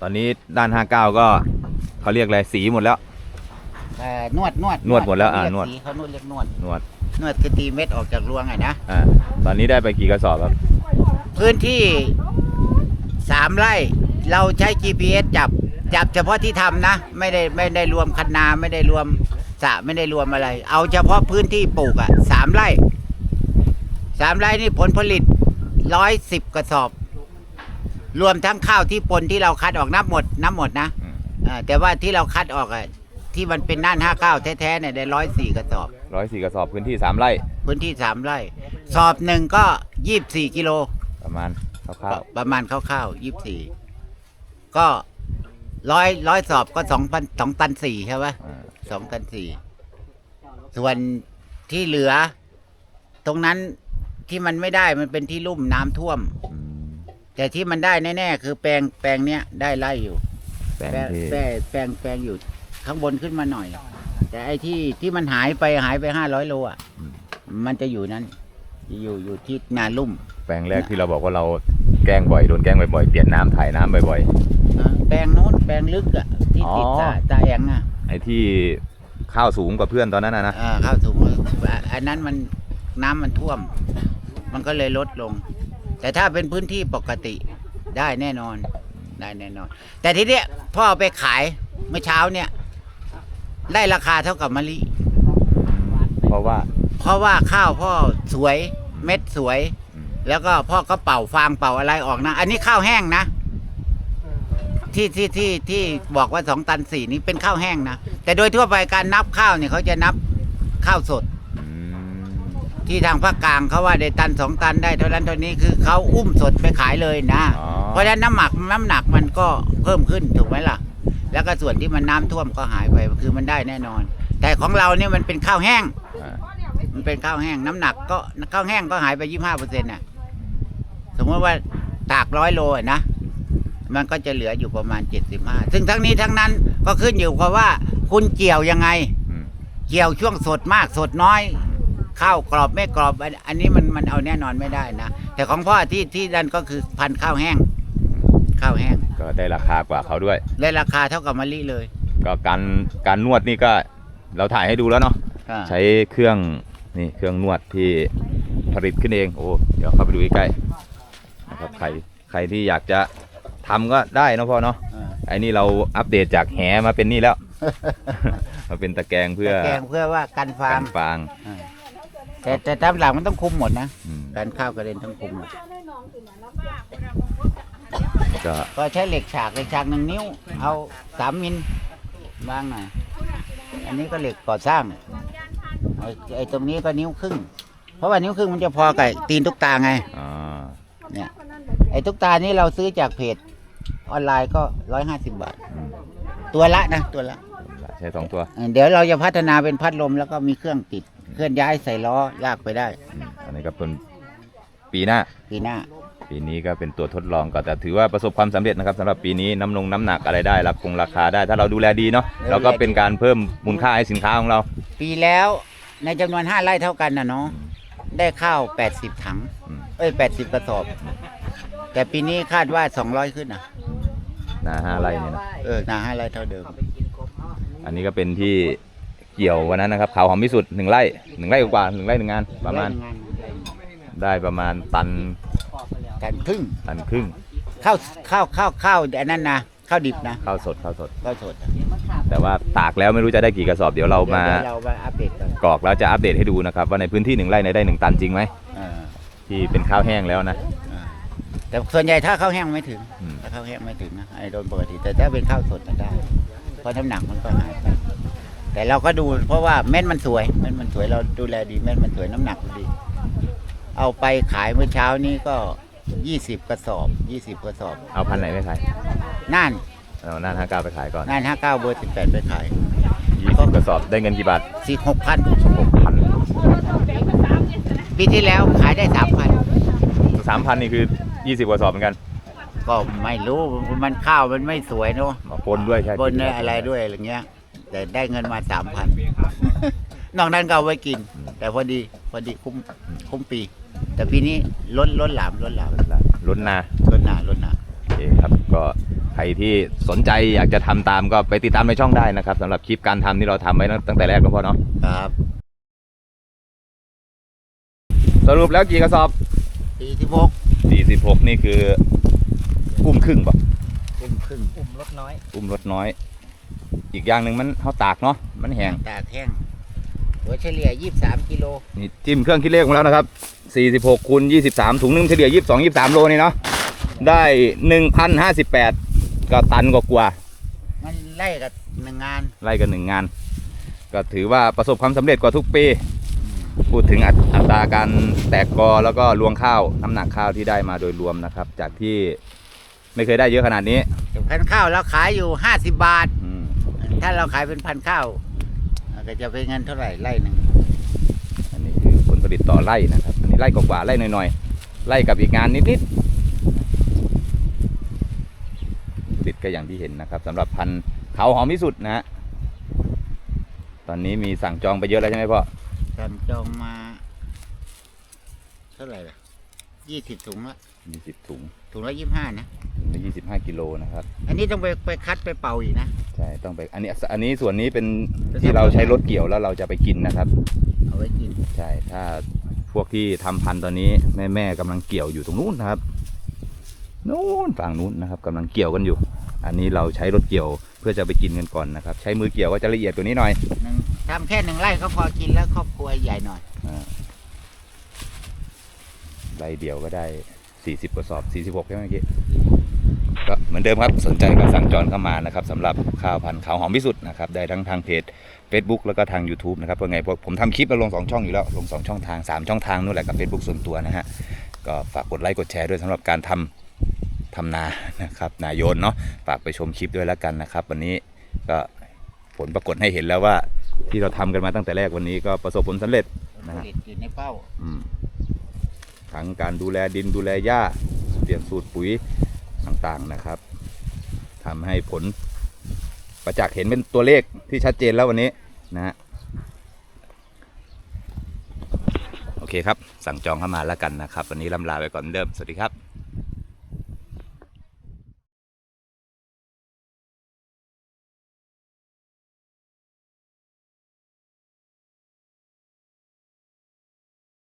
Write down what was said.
ตอนนี้ด้าน 59 ก็เขาเรียกอะไรสีหมดแล้ว เอ่อนวดนวดนวดหมดแล้วอ่าเรียกนวดสีเขานวดเรียกนวดนวดนวดคือตีเม็ดออกจากรวงอะนะอ่าตอนนี้ได้ไปกี่กระสอบครับพื้นที่สามไร่เราใช้ GPS จับจับเฉพาะที่ทำนะ ไม่ได้ไม่ได้รวมคันนาไม่ได้รวมสระไม่ได้รวมอะไร เอาเฉพาะพื้นที่ปลูกอะสามไร่สามไร่นี่ผลผลิตร้อยสิบกระสอบ รวมทั้งข้าวที่ปนที่เราคัดออกนับหมดนับหมดนะอืม อ่าแต่ว่าที่เราคัดออกอะที่มันเป็นน่านห้าข้าวแท้ๆเนี่ยได้ร้อยสี่กระสอบ ร้อยสี่กระสอบพื้นที่3ไร่พื้นที่สามไร่ สอบหนึ่งก็ยี่สี่กิโล ประมาณคร่าวประมาณคร่าวๆยี่สี่ก็ร้อยร้อยสอบก็สองพันสองตันสี่ใช่ไหมๆอ่าสองตันสี่ส่วนที่เหลือ ตรงนั้นที่มันไม่ได้มันเป็นที่ลุ่มน้ำท่วม อืม แต่ที่มันได้แน่ๆคือแปลงแปลงเนี้ยได้ไล่อยู่ แปลงแปลงที่แปลงแปลงแปลงอยู่ข้างบนขึ้นมาหน่อย แต่ไอ้ที่ที่มันหายไปหายไปห้าร้อยโลอะอืมมันจะอยู่นั้น อยู่อยู่ที่นาลุ่มแปลงแรกที่เราบอกว่าเราแกล้งบ่อยโดนแกล้งบ่อยๆเปลี่ยนน้ำถ่ายน้ำบ่อย อ่าแปลงโน้นแปลงลึกอะที่ติดอ๋อ ตาตาแองอะๆไอ้ที่ข้าวสูงกว่าเพื่อนตอนนั้นนะนะอ่าเข้าสูงอะอันนั้นมันน้ำมันท่วม มันก็เลยลดลง แต่ถ้าเป็นพื้นที่ปกติได้แน่นอนได้แน่นอน แต่ทีเนี้ยพ่อเอาไปขายเมื่อเช้าเนี่ย ได้ราคาเท่ากับมะลิ เพราะว่า เพราะว่าข้าวพ่อสวยเม็ดสวยอืมแล้วก็พ่อก็เป่าฟางเป่าอะไรออกนะ อันนี้ข้าวแห้งนะ ที่ที่ที่ที่บอกว่าสองตันสี่นี้เป็นข้าวแห้งนะ แต่โดยทั่วไปการนับข้าวเนี่ยเขาจะนับข้าวสดอืม ที่ทางภาคกลางเขาว่าได้ตันสองตันได้เท่านั้นเท่านี้คือเขาอุ้มสดไปขายเลยนะ อ๋อ เพราะฉะนั้นน้ำหมักน้ำหนักมันก็เพิ่มขึ้นถูกไหมล่ะ แล้วก็ส่วนที่มันน้ำท่วมก็หายไปคือมันได้แน่นอน แต่ของเราเนี่ยมันเป็นข้าวแห้ง อ่ามันเป็นข้าวแห้งน้ำหนักก็ข้าวแห้งก็หายไปยี่ห้าเปอร์เซ็นต์น่ะสมมติว่าตากร้อยโลอะนะมันก็จะเหลืออยู่ประมาณเจ็ดสิบห้าซึ่งทั้งนี้ทั้งนั้นก็ขึ้นอยู่กับว่าคุณเกี่ยวยังไง อืมเกี่ยวช่วงสดมากสดน้อย ข้าวกรอบไม่กรอบอันอันนี้มันมันเอาแน่นอนไม่ได้นะแต่ของพ่อที่ที่นั่นก็คือพันธุ์ข้าวแห้ง ข้าวแห้ง ก็ได้ราคากว่าเขาด้วย ได้ราคาเท่ากับมะลิเลย ก็การการนวดนี่ก็เราถ่ายให้ดูแล้วเนาะอ่า ใช้เครื่องนี่เครื่องนวดที่ผลิตขึ้นเองโอ้เดี๋ยวเข้าไปดูใกล้ๆนะครับใครใครที่อยากจะทำก็ได้เนาะพ่อเนาะอ่า ไอ้นี่เราอัปเดตจากแหมาเป็นนี่แล้ว มาเป็นตะแกรงเพื่อตะแกรงเพื่อว่ากันฟากังนฟางอ่า แต่แต่ตามหลังมันต้องคุมหมดนะอืมการข้าวกระเด็นต้องคุมหมดก็ก็ใช้เหล็กฉากเหล็กฉากหนึ่งนิ้ว เอาสามมิลบางหน่อยอันนี้ก็เหล็กก่อสร้างไอ้ไอ้ตรงนี้ก็นิ้วครึ่ง เพราะว่านิ้วครึ่งมันจะพอกับตีนตุ๊กตาไง อ่าเนี่ยไอ้ตุ๊กตานี้เราซื้อจากเพจออนไลน์ก็ร้อยห้าสิบบาทอืมตัวละนะตัวละ ใช้สองตัว เออเดี๋ยวเราจะพัฒนาเป็นพัดลมแล้วก็มีเครื่องติด เคลื่อนย้ายใส่ล้อลากไปได้อืมอันนี้ก็เป็นปีหน้า ปีหน้า ปีนี้ก็เป็นตัวทดลองก็แต่ถือว่าประสบความสำเร็จนะครับสำหรับปีนี้น้ำนงน้ำหนักอะไรได้ราคงราคาได้ ถ้าเราดูแลดีเนาะเราก็เป็นการเพิ่มมูลค่าให้สินค้าของเรา ปีแล้วในจำนวนห้าไร่เท่ากันนะเนาะได้ข้าวแปดสิบถัง อืม เอ้ยแปดสิบกระสอบ แต่ปีนี้คาดว่าสองร้อยขึ้นนะนาห้าไร่เนี่ยนะเออนาห้าไร่เท่าเดิม อันนี้ก็เป็นที่ เกี่ยววันนั้นนะครับขาวหอมพิสุทธิ์หนึ่งไร่หนึ่งไร่กว่าหนึ่งไร่หนึ่งงานประมาณงานได้ประมาณตันกันครึ่งตันครึ่งข้าวข้าวข้าวข้าวอันนั้นนะข้าวดิบนะข้าวสดข้าวสด ข้าวสดอะแต่ว่าตากแล้วไม่รู้จะได้กี่กระสอบเดี๋ยวเรามาดี๋ยวเรามาอัปเดตกันกรอกแล้วจะอัปเดตให้ดูนะครับ ว่าในพื้นที่หนึ่งไร่ในยได้หนึ่งตันจริงไหมเออที่เป็นข้าวแห้งแล้วนะเออแต่ส่วนใหญ่ถ้าข้าวแห้งไม่ถึงอืม ถ้าข้าวแห้งไม่ถึงนะไอ้โดนปกติแต่ถ้าเป็นข้าวสดจะได้เพราะน้ำหนักมันก็หายไป แต่เราก็ดูเพราะว่าเม็ดมันสวยเม็ดมันสวยเราดูแลดีเม็ดมันสวยน้ำหนักดี เอาไปขายเมื่อเช้านี้ก็ยี่สิบกระสอบยี่สิบกระสอบเอาพันไหนไปขายน่านเอาหน้าห้าเก้าไปขายก่อนน่านห้าเก้าเบอร์สิบแปดไปขายยี่สิบกระสอบได้เงินกี่บาทสี่หกพันหกพันปีที่แล้วขายได้สามพันสามพันนี่คือยี่สิบกระสอบเหมือนกัน ก็ไม่รู้มันข้าวมันไม่สวยเนอะมาปนด้วยใช่บนด้วยอะไรด้วยอะไรเงี้ย แต่ได้เงินมาสามพัน นอกนั้นก็เอาไว้กิน แต่พอดีพอดีคุ้มคุ้มปี แต่ปีนี้ล้นล้นหลามล้นหลามล้นนาล้นหนาล้นหนาโอเคครับก็รที่สนใจอยากจะทำตามก็ไปติดตามในช่องได้นะครับสำหรับคลิปการทำที่เราทำไว้ตั้งแต่แรกนะพ่อเนาะครับสรุปแล้วกี่กระสอบสี่สิบหก46 นี่คืออุ้มครึ่งป่ะครึ่งครึ่ง อุ่มลดน้อย อุ้มรถน้อย อีกอย่างหนึ่งมันเขาตากเนาะมันแห้งตากแห้งหัวเฉลี่ยยี่สามกิโลนี่จิ้มเครื่องคิดเลขของเรานะครับ 46คูณ23 ถุงหนึงเฉลี่ย 22 23 โลนี่เนาะได้ 1,058 ก็ตันกว่ามันไล่กับหนึ่งงานๆไล่กันหนึ่งงาน ก็ถือว่าประสบความสำเร็จกว่าทุกปี พูดถึงอัตอัตราการแตกกอแล้วก็รวงข้าวน้ำหนักข้าวที่ได้มาโดยรวมนะครับ จากที่ไม่เคยได้เยอะขนาดนี้พันข้าวเราขายอยู่ห้าสิบบาทอืม ถ้าเราขายเป็นพันข้าวก็จะเป็นเงินเท่าไหร่ไร่หนึ่งอันนี้คือผลผลิตต่อไร่นะครับ อันนี้ไร่กว่าๆไร่หน่อยๆไร่กับอีกงานนิดๆผลิตก็อย่างที่เห็นนะครับสำหรับพันธุ์เขาหอมที่สุดนะฮะตอนนี้มีสั่งจองไปเยอะแล้วใช่ไหมพ่อสั่งจองมาเท่าไหร่ล่ะยี่สิบถุงละมีสิบถุงถุงละยี่ห้านะมียี่สิบห้ากิโลนะครับ อันนี้ต้องไปไปคัดไปเป่าอีกนะใช่ ต้องไปอันนี้อันนี้ส่วนนี้เป็นจะที่เราทำใช้รถเกี่ยวแล้วเราจะไปกินนะครับ เอาไว้กินใช่ถ้าพวกที่ทำพันธุ์ตอนนี้แม่แม่ๆกำลังเกี่ยวอยู่ตรงนู้นนะครับนู้นฝั่งนู้นนะครับกำลังเกี่ยวกันอยู่ อันนี้เราใช้รถเกี่ยวเพื่อจะไปกินกันก่อนนะครับ ใช้มือเกี่ยวก็จะละเอียดกว่านี้หน่อยหนึ่งทำแค่หนึ่งไร่ก็พอกินแล้วครอบครัวใหญ่หน่อยอ่าใบเดียวก็ได้40กระสอบ46ใช่ไหมเมื่อกี้ ก็เหมือนเดิมครับสนใจก็สั่งจองเข้ามานะครับสำหรับข้าวพันธุ์ขาวหอมพิสุทธิ์นะครับได้ทั้งทางเพจ Facebook แล้วก็ทาง YouTube นะครับเพราะไงเพราะผมทำคลิปแล้วลง 2 ช่องอยู่แล้วลง 2 ช่องทาง 3 ช่องทางนู่นแหละกับ Facebook ส่วนตัวนะฮะก็ฝากกดไลค์กดแชร์ด้วยสำหรับการทำทำนานะครับนาโยนเนาะฝากไปชมคลิปด้วยแล้วกันนะครับ วันนี้ก็ผลปรากฏให้เห็นแล้วว่าที่เราทำกันมาตั้งแต่แรกวันนี้ก็ประสบผลสำเร็จผลนะผฮะ ลิตอยู่ในเป้า อืมทั้งการดูแลดินดูแลหญ้าเปลี่ยนสูตรปุ๋ย ต่างๆนะครับทำให้ผลประจักษ์เห็นเป็นตัวเลขที่ชัดเจนแล้ววันนี้นะฮะโอเคครับ สั่งจองเข้ามาแล้วกันนะครับ วันนี้ลำลาไปก่อนเดิม สวัสดีครับ